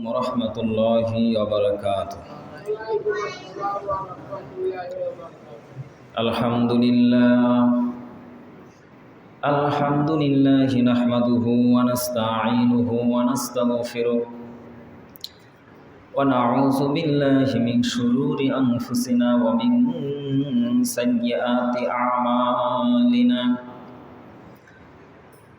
ورحمة الله وبركاته الحمد لله الحمد لله نحمده ونستعينه ونستغفره ونعوذ بالله من شرور أنفسنا ومن سيئات أعمالنا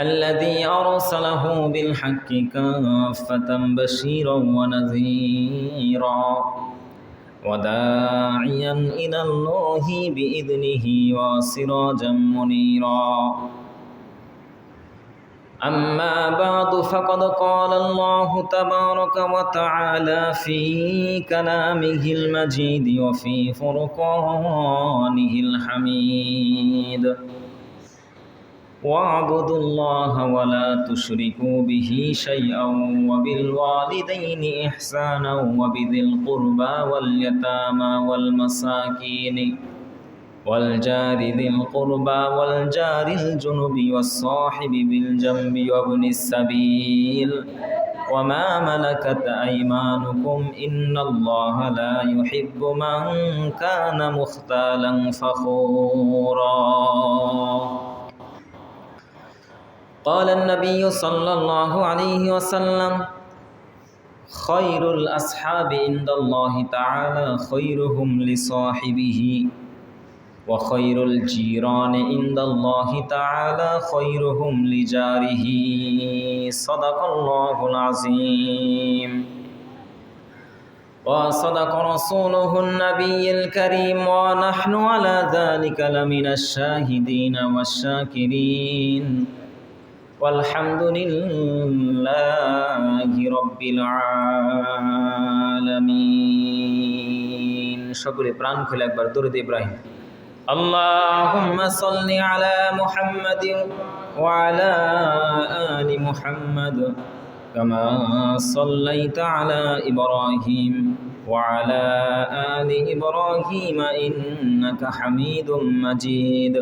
الذي أرسله بالحق كافة بشيرا ونذيرا وداعيا إلى الله بإذنه وسراجا منيرا. أما بعد فقد قال الله تبارك وتعالى في كلامه المجيد وفي فرقانه الحميد. واعبدوا الله ولا تشركوا به شيئا وبالوالدين إحسانا وبذي القربى واليتامى والمساكين والجار ذي القربى والجار الجنب والصاحب بالجنب وابن السبيل وما ملكت أيمانكم إن الله لا يحب من كان مختالا فخورا قال النبي صلى الله عليه وسلم خير الأصحاب عند الله تعالى خيرهم لصاحبه وخير الجيران عند الله تعالى خيرهم لجاره. صدق الله العظيم. وصدق رسوله النبي الكريم ونحن على ذلك لمن الشاهدين والشاكرين. والحمد لله رب العالمين সকলে প্রাণ খুলে একবার দরুদ ইব্রাহিম اللهم صل على محمد وعلى آل محمد كما صليت على إبراهيم وعلى آل إبراهيم إنك حميد مجيد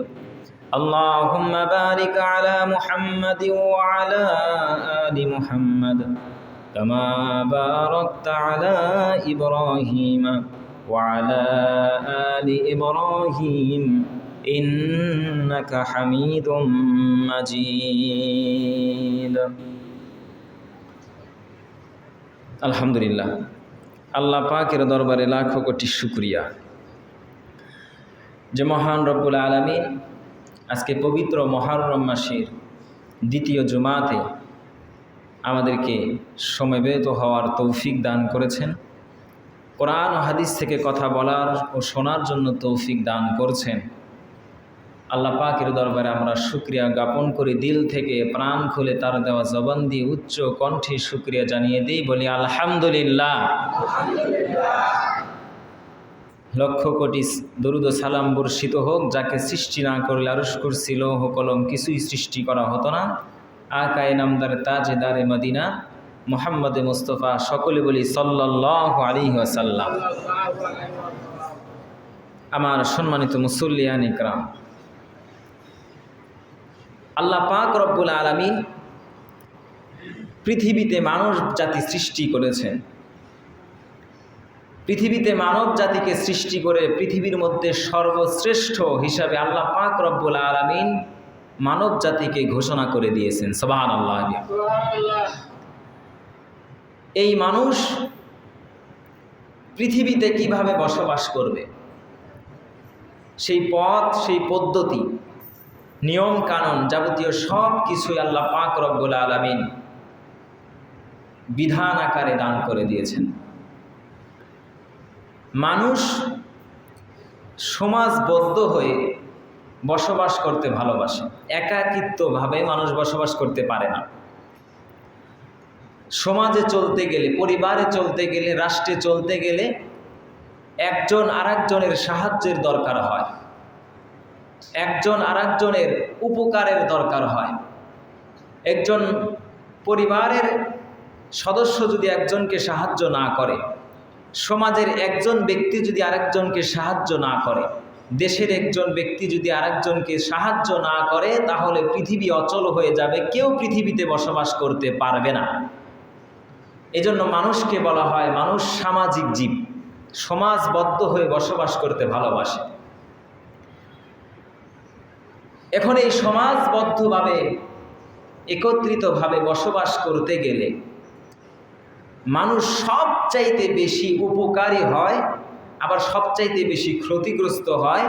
اللهم بارك على محمد وعلى آل محمد كما باركت على إبراهيم وعلى آل إبراهيم إنك حميد مجيد আলহামদুলিল্লাহ আল্লাহ পাকের দরবারে লাখো কোটি শুক্রিয়া যে মহান রব্বুল আলমিন আজকে পবিত্র মহারম মাসের দ্বিতীয় জুমাতে আমাদেরকে সমবেত হওয়ার তৌফিক দান করেছেন। কোরআন ও হাদিস থেকে কথা বলার ও শোনার জন্য তৌফিক দান করছেন। আল্লাহ পাকের দরবারে আমরা শুক্রিয়া জ্ঞাপন করি, দিল থেকে প্রাণ খুলে তার দেওয়া জবান দিয়ে উচ্চ কণ্ঠে শুক্রিয়া জানিয়ে দিই, বলি আলহামদুলিল্লাহ। লক্ষ কোটি দরুদ সালাম বর্ষিত হোক, যাকে সৃষ্টি না করলে আরস করছিল হো কলম কিছুই সৃষ্টি করা হতো না। আকায় নামদার তাজেদারে মদিনা, মোহাম্মদে মুস্তফা, সকলে বলি সাল্লাহ আলী ওয়াসাল্লাম। আমার সম্মানিত মুসল্লিয়ান ইকরাম, আল্লাহ পাক রব্বুল আলমিন পৃথিবীতে মানুষ জাতি সৃষ্টি করেছেন। পৃথিবীতে মানব জাতিকে সৃষ্টি করে পৃথিবীর মধ্যে সর্বশ্রেষ্ঠ হিসাবে আল্লাহ পাক রব্বুল আলমিন মানব জাতিকে ঘোষণা করে দিয়েছেন। সবাহান আল্লাহ এই মানুষ পৃথিবীতে কীভাবে বসবাস করবে? সেই পথ, সেই পদ্ধতি নিয়ম কানুন যাবতীয় সব কিছুই আল্লাহ পাক রব্বুল আলমিন বিধান আকারে দান করে দিয়েছেন। মানুষ সমাজবদ্ধ হয়ে বসবাস করতে ভালোবাসে। একাকিত্বভাবে মানুষ বসবাস করতে পারে না। সমাজে চলতে গেলে, পরিবারে চলতে গেলে, রাষ্ট্রে চলতে গেলে একজন আরেকজনের সাহায্যের দরকার হয়। একজন আরেকজনের উপকারের দরকার হয়। একজন পরিবারের সদস্য যদি একজনকে সাহায্য না করে সমাজের একজন ব্যক্তি যদি আরেকজনকে সাহায্য না করে, দেশের একজন ব্যক্তি যদি আরেকজনকে সাহায্য না করে, তাহলে পৃথিবী অচল হয়ে যাবে, কেউ পৃথিবীতে বসবাস করতে পারবে না। এজন্য মানুষকে বলা হয় মানুষ সামাজিক জীব, সমাজবদ্ধ হয়ে বসবাস করতে ভালোবাসে। এখন এই সমাজবদ্ধভাবে, একত্রিতভাবে বসবাস করতে গেলে মানুষ সবচাইতে বেশি উপকারী হয়, আবার সবচাইতে বেশি ক্ষতিগ্রস্ত হয়।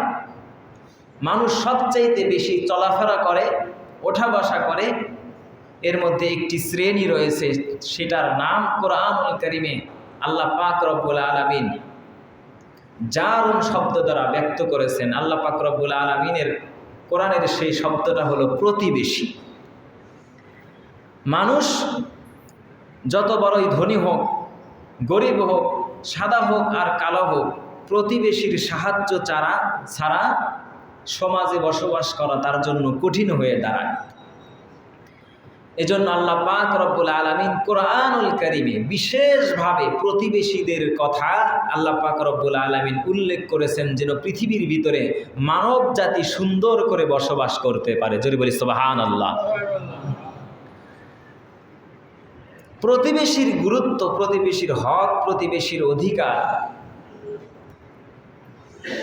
মানুষ সবচাইতে বেশি চলাফেরা করে ওঠা বসা করে। এর মধ্যে একটি শ্রেণি রয়েছে, সেটার নাম কোরআনুল করিমে আল্লাহ পাক রব্বুল আলমিন। জারুন শব্দ দ্বারা ব্যক্ত করেছেন, আল্লাহ পাক রব্বুল আলমিনের কোরআনের সেই শব্দটা হলো প্রতিবেশী। মানুষ যত বড়ই ধনী হোক, গরিব হোক, সাদা হোক আর কালো হোক, প্রতিবেশীর সাহায্য চারা ছাড়া সমাজে বসবাস করা তার জন্য কঠিন হয়ে দাঁড়ায়। এজন্য আল্লাহ পাক রব্বুল আলমিন কোরআনুল করিমে বিশেষভাবে প্রতিবেশীদের কথা আল্লাহ পাক রব্বুল আলমিন উল্লেখ করেছেন যেন পৃথিবীর ভিতরে মানব জাতি সুন্দর করে বসবাস করতে পারে। জোরে বলি সোবাহান আল্লাহ প্রতিবেশীর গুরুত্ব, প্রতিবেশীর হক, প্রতিবেশীর অধিকার।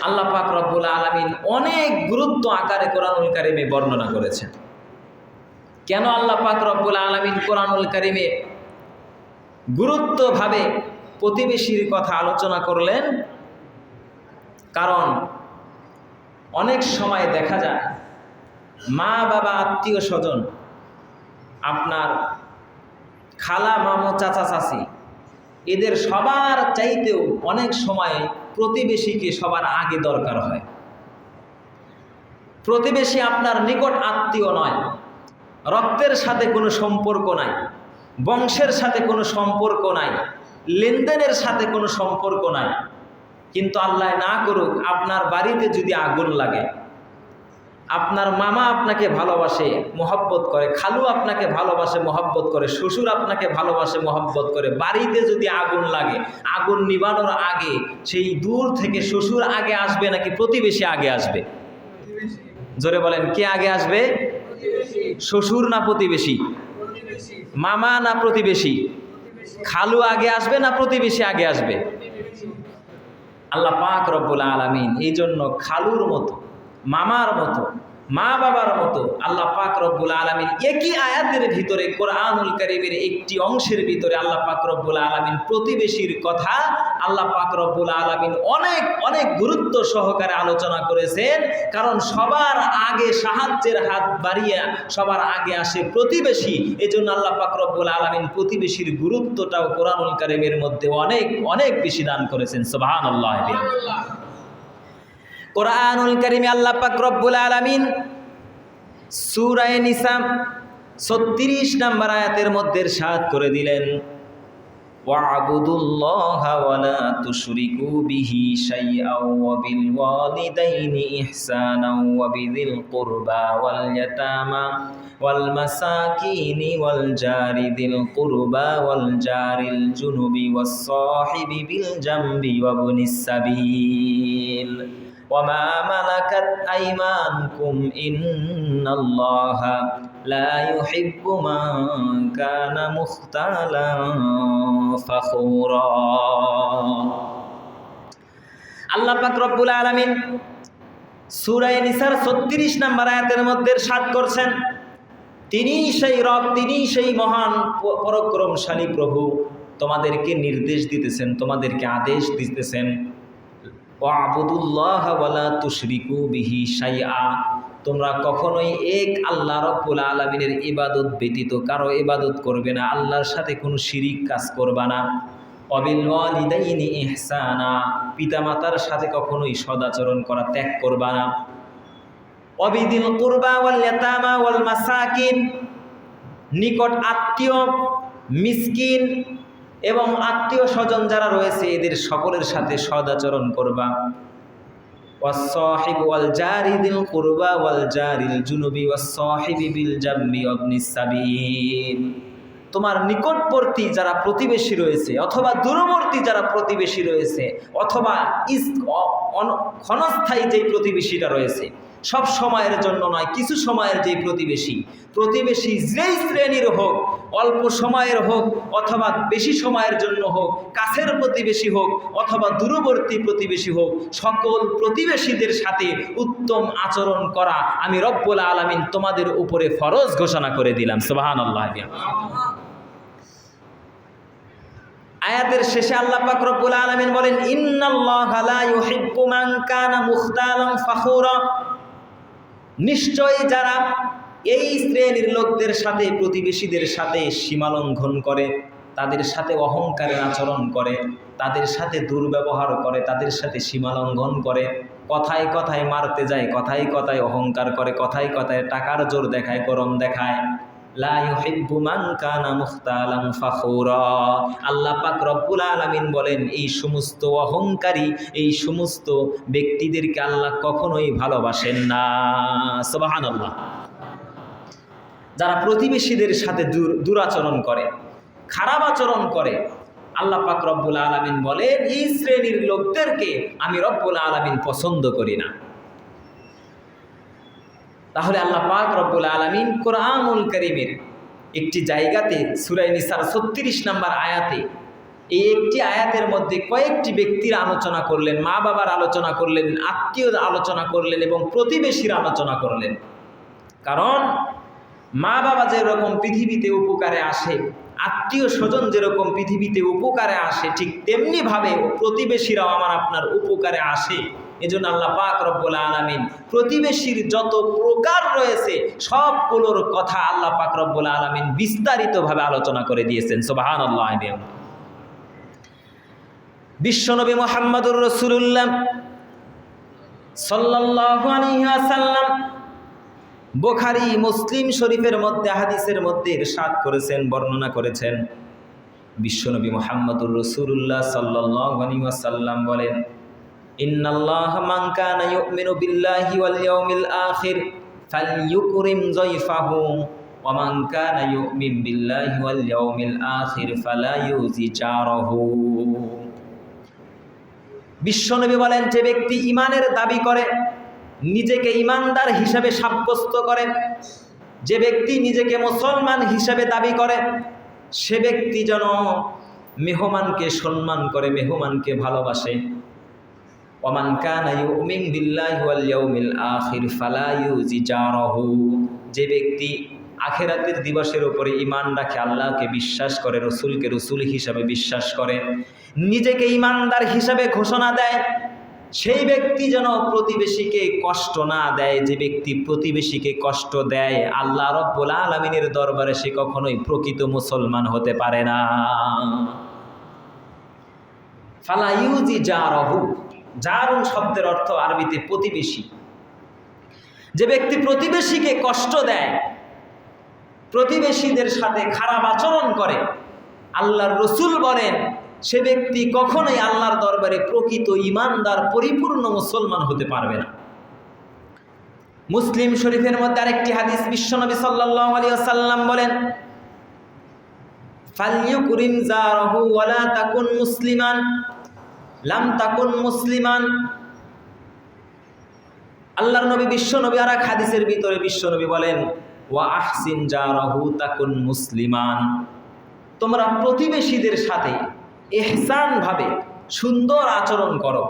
আল্লাহ পাক রব্বুল আলমিন অনেক গুরুত্ব আকারে কোরআনুল কারিমে বর্ণনা করেছেন। কেন আল্লাহ পাক রব্বুল আলমিন কোরআনুল কারিমে গুরুত্বভাবে প্রতিবেশীর কথা আলোচনা করলেন? কারণ অনেক সময় দেখা যায় মা বাবা আত্মীয় স্বজন আপনার খালা মামো, চাচা চাচি, এদের সবার চাইতেও অনেক সময় প্রতিবেশীকে সবার আগে দরকার হয়। প্রতিবেশী আপনার নিকট আত্মীয় নয়, রক্তের সাথে কোনো সম্পর্ক নাই, বংশের সাথে কোনো সম্পর্ক নাই, লেনদেনের সাথে কোনো সম্পর্ক নাই। কিন্তু আল্লাহ না করুক, আপনার বাড়িতে যদি আগুন লাগে আপনার মামা আপনাকে ভালোবাসে, মহব্বত করে। খালু আপনাকে ভালোবাসে, মহব্বত করে। শ্বশুর আপনাকে ভালোবাসে, মহব্বত করে। বাড়িতে যদি আগুন লাগে, আগুন নিবানোর আগে, সেই দূর থেকে শ্বশুর আগে আসবে নাকি প্রতিবেশী আগে আসবে? জোরে বলেন, কে আগে আসবে? শ্বশুর না প্রতিবেশী? মামা না প্রতিবেশী? খালু আগে আসবে না প্রতিবেশী আগে আসবে? আল্লাহ পাক রব্বুল আলমিন এই জন্য খালুর মতো মামার মতো, মা বাবার মতো আল্লাহ পাক রব্বুল আলমিন একই আয়াতের ভিতরে কোরআনুল করিমের একটি অংশের ভিতরে আল্লাহ পাক রব্বুল আলমিন প্রতিবেশীর কথা আল্লাহ পাক রব্বুল আলমিন অনেক অনেক গুরুত্ব সহকারে আলোচনা করেছেন। কারণ সবার আগে সাহায্যের হাত বাড়িয়ে সবার আগে আসে প্রতিবেশী। এই জন্য আল্লাহ পাক রব্বুল আলমিন প্রতিবেশীর গুরুত্বটাও কোরআনুল করিমের মধ্যে অনেক অনেক বেশি দান করেছেন। সোবাহান আল্লাহ কোরআনুল করিমে আল্লাহ পাক রব্বুল আলামিন সুরায় নিসা 36 নম্বর আয়াতের মধ্যে ইরশাদ করে দিলেন। জুনুবি ওয়াস বিল জামবি ওয়াবুনিস وما ملكت أيمانكم إن الله لا يحب من كان مختالا فخورا আল্লাহ পাক রব্বুল আলামিন সূরা নিসার 36 নম্বর আয়াতের মধ্যে সাত করছেন তিনি সেই রব তিনি সেই মহান পরাক্রমশালী প্রভু তোমাদেরকে নির্দেশ দিতেছেন তোমাদেরকে আদেশ দিতেছেন ওয়াবুদুল্লাহ ওয়ালা তুশরিকু বিহি শাইআ। তোমরা কখনোই এক আল্লাহ রব্বুল আলমিনের ইবাদত ব্যতীত কারও ইবাদত করবে না, আল্লাহর সাথে কোনো শিরিক কাজ করবা না। অবিল ওয়ালিদাইনি ইহসানা। পিতামাতার সাথে কখনোই সদাচরণ করা, ত্যাগ করবা না। অবিদিল কুরবা ওয়াল ইয়াতামা ওয়াল মাসাকিন। নিকট আত্মীয়, মিসকিন এবং আত্মীয় স্বজন যারা রয়েছে এদের সকলের সাথে সদাচরণ করবা والصاحب والجار ذي القربى والجار الجنب والصاحب بالجنب وابن السبيل তোমার নিকটবর্তী যারা প্রতিবেশী রয়েছে অথবা দূরবর্তী যারা প্রতিবেশী রয়েছে অথবা ইস অ- অন- ক্ষণস্থায়ী যেই প্রতিবেশীটা রয়েছে সব সময়ের জন্য নয়, কিছু সময়ের যেই প্রতিবেশী। প্রতিবেশী যেই শ্রেণির হোক, অল্প সময়ের হোক অথবা বেশি সময়ের জন্য হোক, কাছের প্রতিবেশী হোক অথবা দূরবর্তী প্রতিবেশী হোক, সকল প্রতিবেশীদের সাথে উত্তম আচরণ করা আমি রব্বুল আলামিন তোমাদের উপরে ফরজ ঘোষণা করে দিলাম সুবাহান আল্লাহ আয়াতের শেষে আল্লাহ পাক রব্বুল আলামিন বলেন, ইন্নাল্লাহা ইউহিব্বু মান কানা ফাখুরা। নিশ্চয়ই যারা এই শ্রেণির লোকদের সাথে, প্রতিবেশীদের সাথে সীমালঙ্ঘন করে, তাদের সাথে অহংকারের আচরণ করে, তাদের সাথে দুর্ব্যবহার করে, তাদের সাথে সীমালঙ্ঘন করে, কথায় কথায় মারতে যায়, কথায় কথায় অহংকার করে, কথায় কথায় টাকার জোর দেখায়, গরম দেখায় আল্লাহ পাক রব্বুল আলামিন বলেন, এই সমস্ত অহংকারী, এই সমস্ত ব্যক্তিদেরকে আল্লাহ কখনোই ভালোবাসেন না। সুবহানাল্লাহ। যারা প্রতিবেশীদের সাথে দূর, দুরাচরণ করে, খারাপ আচরণ করে, আল্লাহ পাক রব্বুল আলামিন বলেন, এই শ্রেণির লোকদেরকে আমি রব্বুল আলামিন পছন্দ করি না। তাহলে আল্লাহ পাক রব্বুল আলামিন কোরআনুল করিমের একটি জায়গাতে সুরাই নিসার ছত্রিশ নম্বর আয়াতে এই একটি আয়াতের মধ্যে কয়েকটি ব্যক্তির আলোচনা করলেন, মা বাবার আলোচনা করলেন, আত্মীয় আলোচনা করলেন এবং প্রতিবেশীর আলোচনা করলেন। কারণ মা বাবা যেরকম পৃথিবীতে উপকারে আসে, আত্মীয় স্বজন যেরকম পৃথিবীতে উপকারে আসে, ঠিক তেমনিভাবে প্রতিবেশীরাও আমার আপনার উপকারে আসে। এজন্য আল্লাহ পাক রব্বুল আলামিন প্রতিবেশীর যত প্রকার রয়েছে সবগুলোর কথা আল্লাহ পাক রব্বুল আলামিন বিস্তারিতভাবে আলোচনা করে দিয়েছেন। সোবাহান আল্লাহ বিশ্বনবী মোহাম্মদুর রসুল্লাহ ওয়াসাল্লাম বোখারি, মুসলিম শরীফের মধ্যে, হাদিসের মধ্যে ইরশাদ করেছেন, বর্ণনা করেছেন। বিশ্বনবী মোহাম্মদুর রসুল্লাহ সাল্লাল্লাহু আলাইহি ওয়াসাল্লাম বলেন ইন্নাল্লাহ ইউজি বিশ্বনবী বলেন, যে ব্যক্তি ইমানের দাবি করে, নিজেকে ইমানদার হিসাবে সাব্যস্ত করে, যে ব্যক্তি নিজেকে মুসলমান হিসাবে দাবি করে, সে ব্যক্তি যেন মেহমানকে সম্মান করে, মেহমানকে ভালোবাসে। ওমান কানা ইউমিন বিল্লাহি ইয়াউমিল আখির ফালা ইউজি যে ব্যক্তি আখেরাতের দিবসের উপরে ইমান রাখে, আল্লাহকে বিশ্বাস করে, রসুলকে রসুল হিসাবে বিশ্বাস করে, নিজেকে ইমানদার হিসাবে ঘোষণা দেয়, সেই ব্যক্তি যেন প্রতিবেশীকে কষ্ট না দেয়, যে ব্যক্তি প্রতিবেশীকে কষ্ট দেয়, আল্লাহ রব্বুল আলমিনের দরবারে সে কখনোই প্রকৃত মুসলমান হতে পারে না। ফালাইউজি যা জারহু জারুন শব্দের অর্থ আরবিতে প্রতিবেশী। যে ব্যক্তি প্রতিবেশীকে কষ্ট দেয়, প্রতিবেশীদের সাথে খারাপ আচরণ করে, আল্লাহর রসুল বলেন, সে ব্যক্তি কখনোই আল্লাহর দরবারে প্রকৃত ইমানদার, পরিপূর্ণ মুসলমান হতে পারবে না। মুসলিম শরীফের মধ্যে আরেকটি হাদিস বিশ্বনবী সাল্লাল্লাহু আলাইহি ওয়াসাল্লাম বলেন ফালইউকরিম জারহু ওয়ালা তাকুন মুসলিমান। লাম তাকুন মুসলিমান। আল্লাহর নবী বিশ্বনবী আর এক হাদিসের ভিতরে বিশ্বনবী বলেন, ওয়া আহসিন জারহু তাকুন মুসলিমান। তোমরা প্রতিবেশীদের সাথে এহসানভাবে সুন্দর আচরণ করো।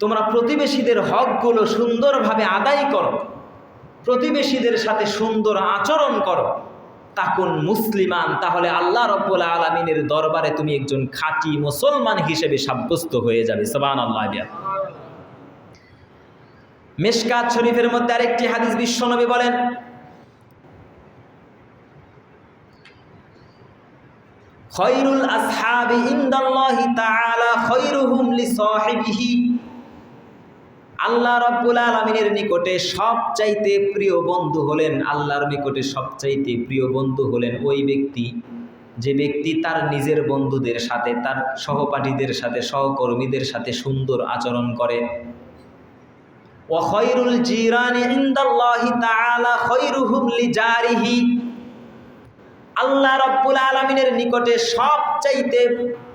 তোমরা প্রতিবেশীদের হকগুলো সুন্দরভাবে আদায় করো। প্রতিবেশীদের সাথে সুন্দর আচরণ করো। তাকুন মুসলিমান, তাহলে আল্লাহ রব্বুল আলমিনের দরবারে তুমি একজন খাঁটি মুসলমান হিসেবে সাব্যস্ত হয়ে যাবে। সবান আল্লাহ মেশকাত শরীফের মধ্যে আরেকটি হাদিস বিশ্বনবী বলেন, খৈরুল আসহাবি ইনদাল্লাহি তাআলা খৈরুহুম লিসাহিবিহি। আল্লাহ রাব্বুল আলামিনের নিকটে সবচাইতে প্রিয় বন্ধু হলেন, আল্লাহর নিকটে সবচাইতে প্রিয় বন্ধু হলেন ওই ব্যক্তি। যে ব্যক্তি তার নিজের বন্ধুদের সাথে, তার সহপাঠীদের সাথে, সহকর্মীদের সাথে সুন্দর আচরণ করে। ওয়াখয়রুল জিরানি ইনদাল্লাহি তাআলা খয়রুহুম লিজারিহি। আল্লাহ রব্বুল আলমিনের নিকটে সবচাইতে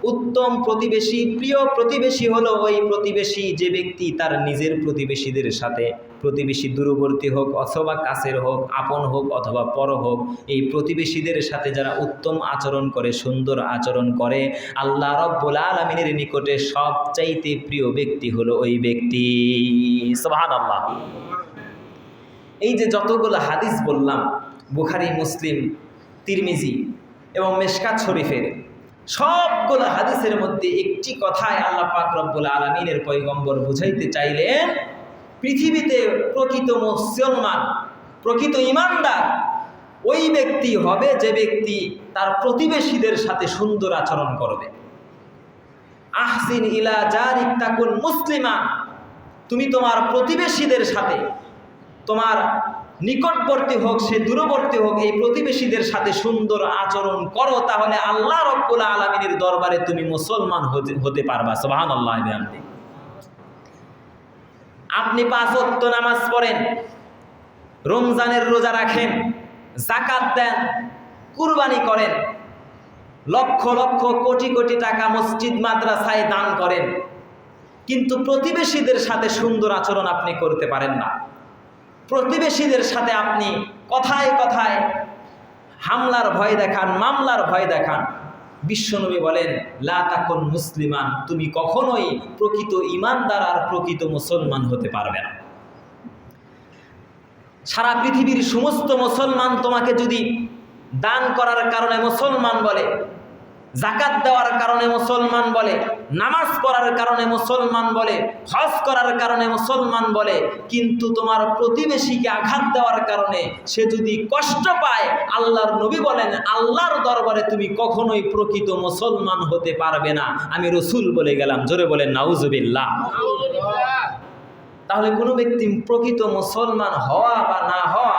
উত্তম প্রতিবেশী, প্রিয় প্রতিবেশী হলো ওই প্রতিবেশী যে ব্যক্তি তার নিজের প্রতিবেশীদের সাথে, প্রতিবেশী দূরবর্তী হোক অথবা কাছের হোক, আপন হোক অথবা পর হোক, এই প্রতিবেশীদের সাথে যারা উত্তম আচরণ করে, সুন্দর আচরণ করে, আল্লাহ রব্বুল আলমিনের নিকটে সবচাইতে প্রিয় ব্যক্তি হলো ওই ব্যক্তি। সোহান আল্লাহ এই যে যতগুলো হাদিস বললাম, বুখারি, মুসলিম তিরমিজি এবং মেশকাত শরীফের সবগুলো হাদিসের মধ্যে একটি কথায় আল্লাহ পাক রব্বুল আলমিনের পৈগম্বর বুঝাইতে চাইলেন, পৃথিবীতে প্রকৃত মুসলমান, প্রকৃত ইমানদার, ওই ব্যক্তি হবে যে ব্যক্তি তার প্রতিবেশীদের সাথে সুন্দর আচরণ করবে। আহসিন ইলা জারিক তাকুন মুসলিমা, তুমি তোমার প্রতিবেশীদের সাথে তোমার নিকটবর্তী হোক, সে দূরবর্তী হোক, এই প্রতিবেশীদের সাথে সুন্দর আচরণ করো, তাহলে আল্লাহ রব্বুল আলমিনের দরবারে তুমি মুসলমান হতে পারবা। সোহান আল্লাহ আপনি পাঁচ অক্ত নামাজ পড়েন, রমজানের রোজা রাখেন জাকাত দেন, কুরবানি করেন, লক্ষ লক্ষ কোটি কোটি টাকা মসজিদ, মাদ্রাসায় দান করেন, কিন্তু প্রতিবেশীদের সাথে সুন্দর আচরণ আপনি করতে পারেন না। প্রতিবেশীদের সাথে আপনি কথায় কথায় হামলার ভয় দেখান, মামলার ভয় দেখান। বিশ্বনবী বলেন, লা তাকুন মুসলিমান তুমি কখনোই প্রকৃত ইমানদার আর প্রকৃত মুসলমান হতে পারবে না। সারা পৃথিবীর সমস্ত মুসলমান তোমাকে যদি দান করার কারণে মুসলমান বলে জাকাত দেওয়ার কারণে মুসলমান বলে, নামাজ পড়ার কারণে মুসলমান বলে, হজ করার কারণে মুসলমান বলে, কিন্তু তোমার প্রতিবেশীকে আঘাত দেওয়ার কারণে সে যদি কষ্ট পায়, আল্লাহর নবী বলেন, আল্লাহর দরবারে তুমি কখনোই প্রকৃত মুসলমান হতে পারবে না। আমি রসুল বলে গেলাম, জোরে বলেন, নাউজুবিল্লাহ। তাহলে কোনো ব্যক্তি প্রকৃত মুসলমান হওয়া বা না হওয়া,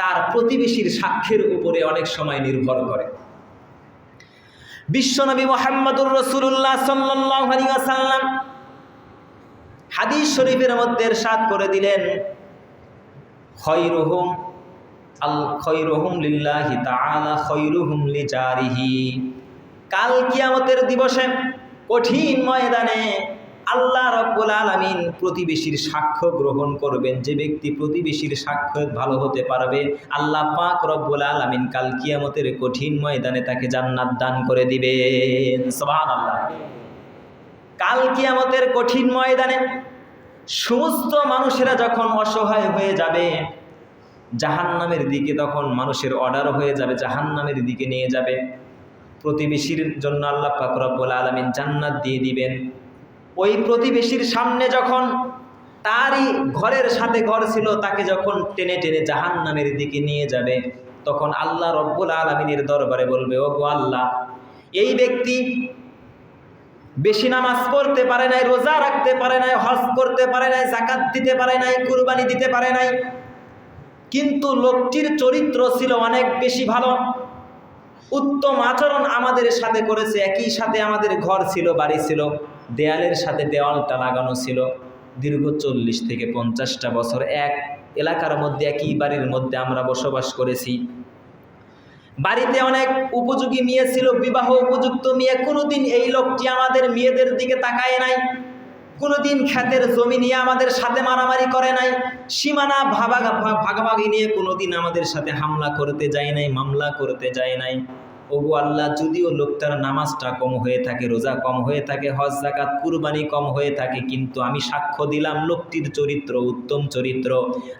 তার প্রতিবেশীর সাক্ষ্যের উপরে অনেক সময় নির্ভর করে। বিশ্বনবী মোহাম্মদুর রসুল্লাহ সাল্লাম হাদিস শরীফের মধ্যে সাত করে দিলেন আল কাল কিয়ামতের দিবসে কঠিন ময়দানে আল্লাহ রব্বুল আলমিন প্রতিবেশীর সাক্ষ্য গ্রহণ করবেন। যে ব্যক্তি প্রতিবেশীর সাক্ষ্য ভালো হতে পারবে, আল্লাহ পাক রব্বুল আলমিন কাল কিয়ামতের কঠিন ময়দানে তাকে জান্নাত দান করে দিবেন। সবান আল্লাহ কাল কিয়ামতের কঠিন ময়দানে সমস্ত মানুষেরা যখন অসহায় হয়ে যাবে, জাহান্নামের দিকে তখন মানুষের অর্ডার হয়ে যাবে, জাহান্নামের দিকে নিয়ে যাবে। প্রতিবেশীর জন্য আল্লাহ পাক রব্বুল আলমিন জান্নাত দিয়ে দিবেন। ওই প্রতিবেশীর সামনে যখন তারই ঘরের সাথে ঘর ছিল, তাকে যখন টেনে টেনে জাহান নামের দিকে নিয়ে যাবে, তখন আল্লাহ রব্বুল আলমিনের দরবারে বলবে ও গো আল্লাহ, এই ব্যক্তি বেশি নামাজ পড়তে পারে নাই, রোজা রাখতে পারে নাই, হজ করতে পারে নাই জাকাত দিতে পারে নাই, কুরবানি দিতে পারে নাই, কিন্তু লোকটির চরিত্র ছিল অনেক বেশি ভালো। উত্তম আচরণ আমাদের সাথে করেছে, একই সাথে আমাদের ঘর ছিল, বাড়ি ছিল। দেয়ালের সাথে দেওয়ালটা লাগানো ছিল দীর্ঘ চল্লিশ থেকে পঞ্চাশটা বছর। এক এলাকার মধ্যে, একই বাড়ির মধ্যে আমরা বসবাস করেছি। বাড়িতে অনেক উপযোগী মেয়ে ছিল, বিবাহ উপযুক্ত মেয়ে। কোনোদিন এই লোকটি আমাদের মেয়েদের দিকে তাকায় নাই। কোনোদিন খ্যাতের জমি নিয়ে আমাদের সাথে মারামারি করে নাই। সীমানা ভাগাভাগি নিয়ে কোনোদিন আমাদের সাথে হামলা করতে যায় নাই, মামলা করতে যায় নাই। ওগো আল্লাহ যদিও লোকটার নামাজটা কম হয়ে থাকে, রোজা কম হয়ে থাকে, হজ জাকাত কুরবানি কম হয়ে থাকে, কিন্তু আমি সাক্ষ্য দিলাম লোকটির চরিত্র, উত্তম চরিত্র।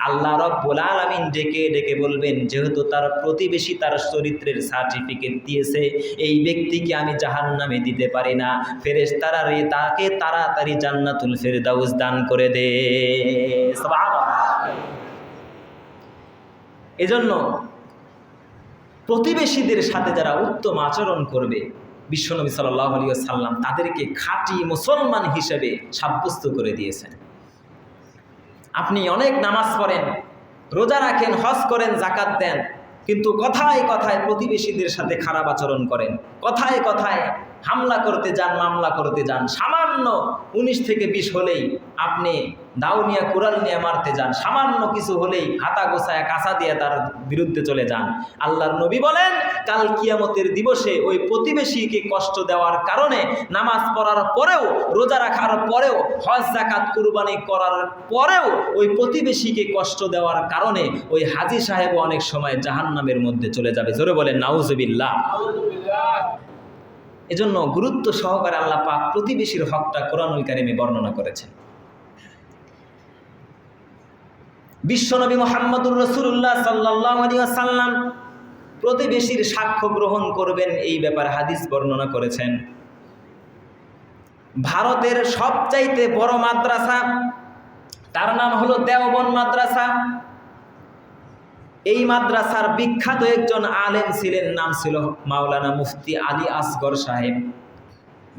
আল্লাহ রব্বুল আলামিন ডেকে ডেকে বলবেন, যেহেতু তার প্রতিবেশী তার চরিত্রের সার্টিফিকেট দিয়েছে, এই ব্যক্তিকে আমি জাহান নামে দিতে পারি না। ফেরেস তারা রে, তাকে তাড়াতাড়ি জান্নাতুল ফেরদাউস দান করে দে। এজন্য প্রতিবেশীদের সাথে যারা উত্তম আচরণ করবে, বিশ্বনবী সাল্লাহ আলী সাল্লাম তাদেরকে খাঁটি মুসলমান হিসেবে সাব্যস্ত করে দিয়েছেন। আপনি অনেক নামাজ পড়েন, রোজা রাখেন, হজ করেন জাকাত দেন, কিন্তু কথায় কথায় প্রতিবেশীদের সাথে খারাপ আচরণ করেন। কথায় কথায় হামলা করতে যান, মামলা করতে যান, সামান্য উনিশ থেকে বিশ হলেই আপনি দাও নিয়ে, কুড়াল নিয়ে মারতে যান। সামান্য কিছু হলেই হাতা গোছায় কাঁচা দিয়ে তার বিরুদ্ধে চলে যান। আল্লাহর নবী বলেন, কাল কিয়ামতের দিবসে ওই প্রতিবেশীকে কষ্ট দেওয়ার কারণে নামাজ পড়ার পরেও, রোজা রাখার পরেও, হজ জাকাত কুরবানি করার পরেও ওই প্রতিবেশীকে কষ্ট দেওয়ার কারণে ওই হাজি সাহেব অনেক সময় জাহান্নামের মধ্যে চলে যাবে। জোরে বলেন, নাউজুবিল্লাহ। এজন্য গুরুত্ব সহকারে আল্লাহ পাক প্রতিবেশীর হকটা কোরআনুল কারিমে বর্ণনা করেছেন। বিশ্বনবী মোহাম্মদুর রসুল্লাহ সাল্লাহ সাল্লাম প্রতিবেশীর সাক্ষ্য গ্রহণ করবেন এই ব্যাপারে হাদিস বর্ণনা করেছেন। ভারতের সবচাইতে বড় মাদ্রাসা, তার নাম হলো দেওবন মাদ্রাসা। এই মাদ্রাসার বিখ্যাত একজন আলেম ছিলেন, নাম ছিল মাওলানা মুফতি আলী আসগর সাহেব।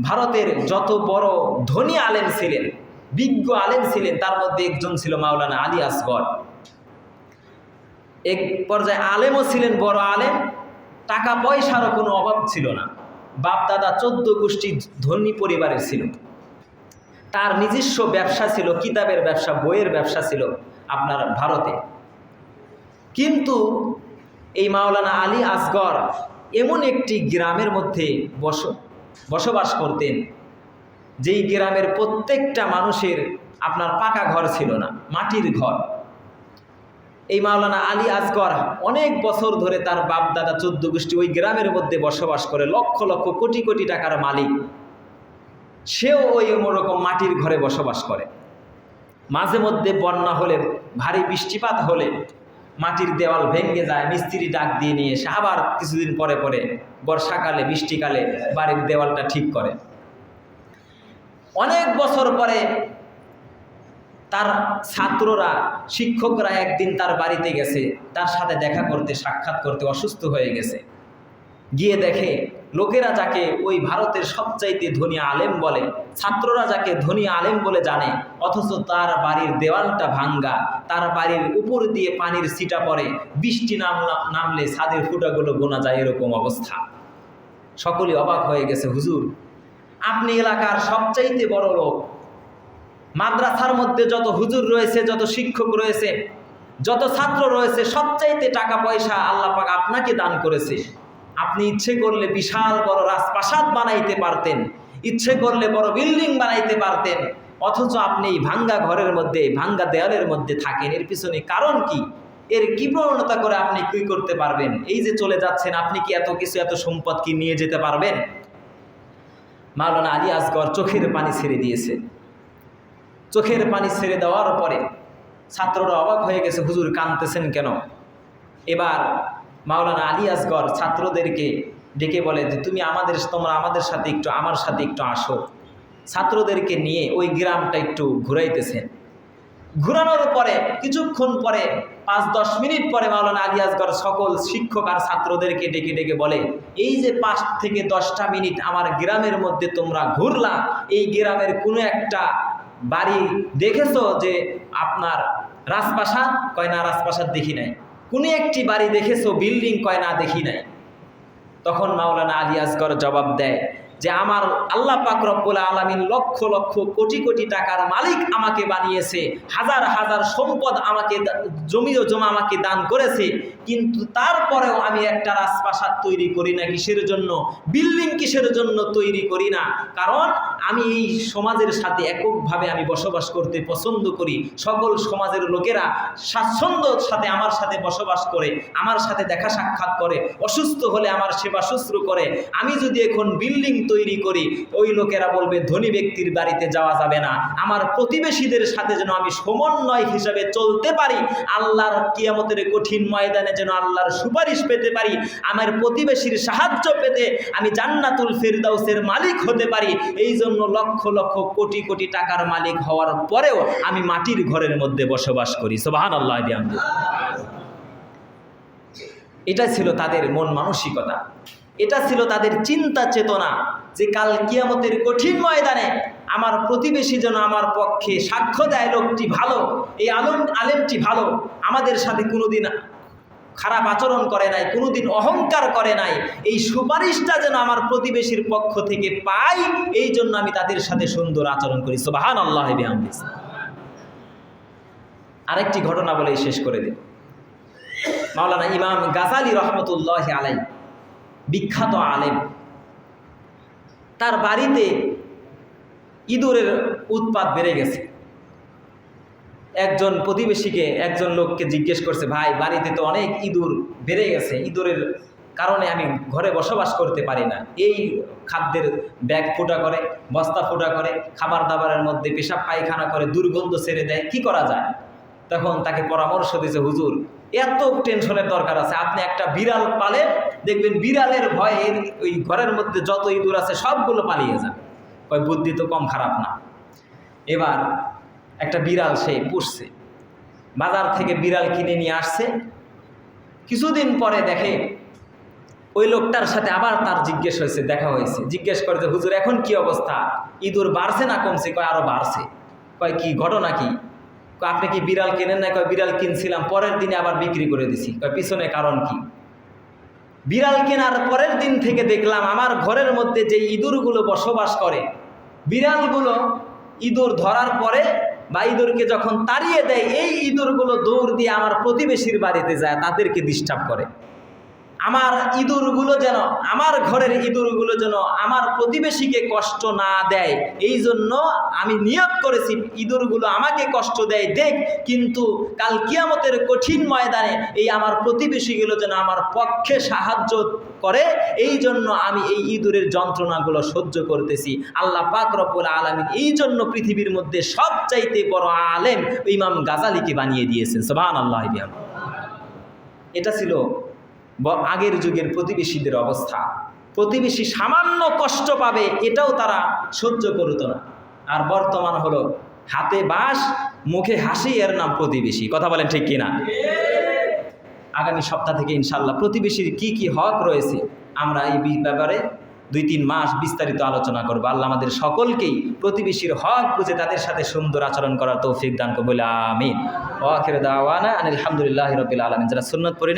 ভারতের যত বড় ধনী আলেম ছিলেন বিজ্ঞ আলেম ছিলেন, তার মধ্যে একজন ছিল মাওলানা আলী আসগর। এক পর্যায়ে আলেমও ছিলেন, বড় আলেম। টাকা পয়সারও কোনো অভাব ছিল না। বাপ দাদা চোদ্দ গোষ্ঠী ধনী পরিবারের ছিল। তার নিজস্ব ব্যবসা ছিল, কিতাবের ব্যবসা, বইয়ের ব্যবসা ছিল আপনার ভারতে। কিন্তু এই মাওলানা আলী আসগর এমন একটি গ্রামের মধ্যে বস, বসবাস করতেন। যেই গ্রামের প্রত্যেকটা মানুষের আপনার পাকা ঘর ছিল না, মাটির ঘর। এই মাওলানা আলী আসগর অনেক বছর ধরে তার বাপ দাদা চোদ্দ গোষ্ঠী ওই গ্রামের মধ্যে বসবাস করে, লক্ষ লক্ষ কোটি কোটি টাকার মালিক। সেও ওই রকম মাটির ঘরে বসবাস করে। মাঝে মধ্যে বন্যা হলে, ভারী বৃষ্টিপাত হলে মাটির দেওয়াল ভেঙে যায়, মিস্ত্রি ডাক দিয়ে নিয়ে এসে আবার কিছুদিন পরে পরে বর্ষাকালে, বৃষ্টিকালে বাড়ির দেওয়ালটা ঠিক করে। অনেক বছর পরে তার ছাত্ররা, শিক্ষকরা একদিন তার বাড়িতে গেছে, তার সাথে দেখা করতে, সাক্ষাৎ করতে অসুস্থ হয়ে গেছে। গিয়ে দেখে লোকেরা যাকে ওই ভারতের সবচাইতে ধনী আলেম বলে, ছাত্ররা যাকে ধনী আলেম বলে জানে, অথচ তার বাড়ির দেওয়ালটা ভাঙ্গা, তার বাড়ির উপর দিয়ে পানির সিটা পড়ে, বৃষ্টি নামলা, নামলে ছাদের ফুটাগুলো গোনা যায় এরকম অবস্থা। সকলে অবাক হয়ে গেছে, হুজুর আপনি এলাকার সবচাইতে বড় লোক। মাদ্রাসার মধ্যে যত হুজুর রয়েছে, যত শিক্ষক রয়েছে, যত ছাত্র রয়েছে, সবচাইতে টাকা পয়সা আল্লাহ পাক আপনাকে দান করেছে। আপনি ইচ্ছে করলে বিশাল বড় রাজপ্রাসাদ বানাইতে পারতেন, ইচ্ছে করলে বড় বিল্ডিং বানাইতে পারতেন, অথচ আপনি এই ভাঙ্গা ঘরের মধ্যে, ভাঙ্গা দেয়ালের মধ্যে থাকেন। এর পিছনে কারণ কি? এর কি প্রবণতা করে আপনি কি করতে পারবেন? এই যে চলে যাচ্ছেন, আপনি কি এত কিছু, এত সম্পদ কি নিয়ে যেতে পারবেন? মাওলানা আলী আসগর চোখের পানি ছেড়ে দিয়েছে। চোখের পানি ছেড়ে দেওয়ার পরে ছাত্ররা অবাক হয়ে গেছে, হুজুর কানতেছেন কেন? এবার মাওলানা আলী আসগর ছাত্রদেরকে ডেকে বলে যে, তুমি আমাদের, তোমরা আমাদের সাথে একটু, আমার সাথে একটু আসো। ছাত্রদেরকে নিয়ে ওই গ্রামটা একটু ঘুরাইতেছেন। ঘুরানোর পরে, কিছুক্ষণ পরে, পাঁচ দশ মিনিট পরে মাওলানা আলী আসগর সকল শিক্ষক আর ছাত্রদেরকে ডেকে ডেকে বলে, এই যে পাঁচ থেকে দশটা মিনিট আমার গ্রামের মধ্যে তোমরা ঘুরলা, এই গ্রামের কোনো একটা বাড়ি দেখেছ যে আপনার রাজপ্রাসাদ? কয়, না, রাজপ্রাসাদ দেখি নাই। কোনো একটি বাড়ি দেখেছ, বিল্ডিং কয়, না, দেখি নাই? তখন মাওলানা আলী আসগর জবাব দেয় যে আমার আল্লাহ পাক রব্বুল আলমিন লক্ষ লক্ষ কোটি কোটি টাকার মালিক আমাকে বানিয়েছে, হাজার হাজার সম্পদ আমাকে জমি ও জমা আমাকে দান করেছে, কিন্তু তারপরেও আমি একটা রাজপ্রাসাদ তৈরি করি না কিসের জন্য? বিল্ডিং কিসের জন্য তৈরি করি না? কারণ আমি এই সমাজের সাথে এককভাবে আমি বসবাস করতে পছন্দ করি। সকল সমাজের লোকেরা স্বাচ্ছন্দ্যর সাথে আমার সাথে বসবাস করে, আমার সাথে দেখা সাক্ষাৎ করে, অসুস্থ হলে আমার সেবা শুশ্রূ করে। আমি যদি এখন বিল্ডিং তৈরি করি, ওই লোকেরা বলবে, ধনী ব্যক্তির বাড়িতে যাওয়া যাবে না। আমার প্রতিবেশীদের সাথে যেন আমি সমন্বয় হিসাবে চলতে পারি। আল্লাহর কিয়ামতের কঠিন ময়দানে যেন আল্লাহর সুপারিশ পেতে পারি। আমার প্রতিবেশীর সাহায্য পেতে আমি জান্নাতুল ফেরদাউসের মালিক হতে পারি। এই জন্য লক্ষ লক্ষ কোটি কোটি টাকার মালিক হওয়ার পরেও আমি মাটির ঘরের মধ্যে বসবাস করি। সোবাহান আল্লাহ এটা ছিল তাদের মন মানসিকতা। এটা ছিল তাদের চিন্তা চেতনা যে কাল কিয়ামতের কঠিন ময়দানে আমার প্রতিবেশী যেন আমার পক্ষে সাক্ষ্য দেয় লোকটি ভালো, এই আলম আলেমটি ভালো, আমাদের সাথে কোনোদিন খারাপ আচরণ করে নাই, কোনোদিন অহংকার করে নাই, এই সুপারিশটা যেন আমার প্রতিবেশীর পক্ষ থেকে পাই, এই জন্য আমি তাদের সাথে সুন্দর আচরণ করি। সোবাহান আল্লাহ আরেকটি ঘটনা বলে শেষ করে দিন মাওলানা ইমাম গাজালি রহমতুল্লাহ আলাই বিখ্যাত আলেম, তার বাড়িতে ইঁদুরের উৎপাত বেড়ে গেছে। একজন প্রতিবেশীকে একজন লোককে জিজ্ঞেস করছে, ভাই, বাড়িতে তো অনেক ইঁদুর বেড়ে গেছে, ইঁদুরের কারণে আমি ঘরে বসবাস করতে পারি না। এই খাদ্যের ব্যাগ ফুটা করে, বস্তা ফোটা করে খাবার দাবারের মধ্যে পেশাব পায়খানা করে, দুর্গন্ধ ছেড়ে দেয়, কি করা যায়? তখন তাকে পরামর্শ দিয়েছে, হুজুর, এত টেনশনের দরকার আছে, আপনি একটা বিড়াল পালেন দেখবেন বিড়ালের ভয়ে ওই ঘরের মধ্যে যত ইঁদুর আছে সবগুলো পালিয়ে যাবে। ওই বুদ্ধি তো কম খারাপ না। এবার একটা বিড়াল সে পুষছে। বাজার থেকে বিড়াল কিনে নিয়ে আসছে। কিছুদিন পরে দেখে ওই লোকটার সাথে আবার তার জিজ্ঞেস হয়েছে, দেখা হয়েছে। জিজ্ঞেস করে যে, হুজুর, এখন কি অবস্থা? ইঁদুর বাড়ছে না কমছে? কয় আরও বাড়ছে। কয়, কি ঘটনা কি? আপনি কি বিড়াল কেনেন না কয়, বিড়াল কিনছিলাম, পরের দিনে আবার বিক্রি করে দিছি। কয়, পিছনে কারণ কি? বিড়াল কেনার পরের দিন থেকে দেখলাম, আমার ঘরের মধ্যে যে ইঁদুরগুলো বসবাস করে, বিড়ালগুলো ইঁদুর ধরার পরে বা ইঁদুরকে যখন তাড়িয়ে দেয়, এই ইঁদুরগুলো দৌড় দিয়ে আমার প্রতিবেশীর বাড়িতে যায়, তাদেরকে ডিস্টার্ব করে। আমার ইঁদুরগুলো যেন, আমার ঘরের ইঁদুরগুলো যেন আমার প্রতিবেশীকে কষ্ট না দেয় এই জন্য আমি নিয়োগ করেছি। ইঁদুরগুলো আমাকে কষ্ট দেয়, দেখ কিন্তু কাল কিয়ামতের কঠিন ময়দানে এই আমার প্রতিবেশীগুলো যেন আমার পক্ষে সাহায্য করে এই জন্য আমি এই ইঁদুরের যন্ত্রণাগুলো সহ্য করতেছি। আল্লাহ পাক রব্বুল আলমিন এই জন্য পৃথিবীর মধ্যে সবচাইতে বড় আলেম ইমাম গাজালিকে বানিয়ে দিয়েছেন। সোবান আল্লাহ। এটা ছিল আগের যুগের প্রতিবেশীদের অবস্থা। প্রতিবেশী সামান্য কষ্ট পাবে, এটাও তারা সহ্য করতো না। আর বর্তমান হলো হাতে বাঁশ, মুখে হাসি, এর নাম প্রতিবেশী। কথা বলেন ঠিক কিনা? আগামী সপ্তাহ থেকে ইনশাল্লাহ প্রতিবেশীর কি কি হক রয়েছে, আমরা এই ব্যাপারে দুই তিন মাস বিস্তারিত আলোচনা করব। আল্লাহ আমাদের সকলকেই প্রতিবেশীর হক বুঝে তাদের সাথে সুন্দর আচরণ করার তৌফিক দান করব আমিন। আলহামদুলিল্লাহ রবিল আলমিন। যারা সুন্নত পড়ি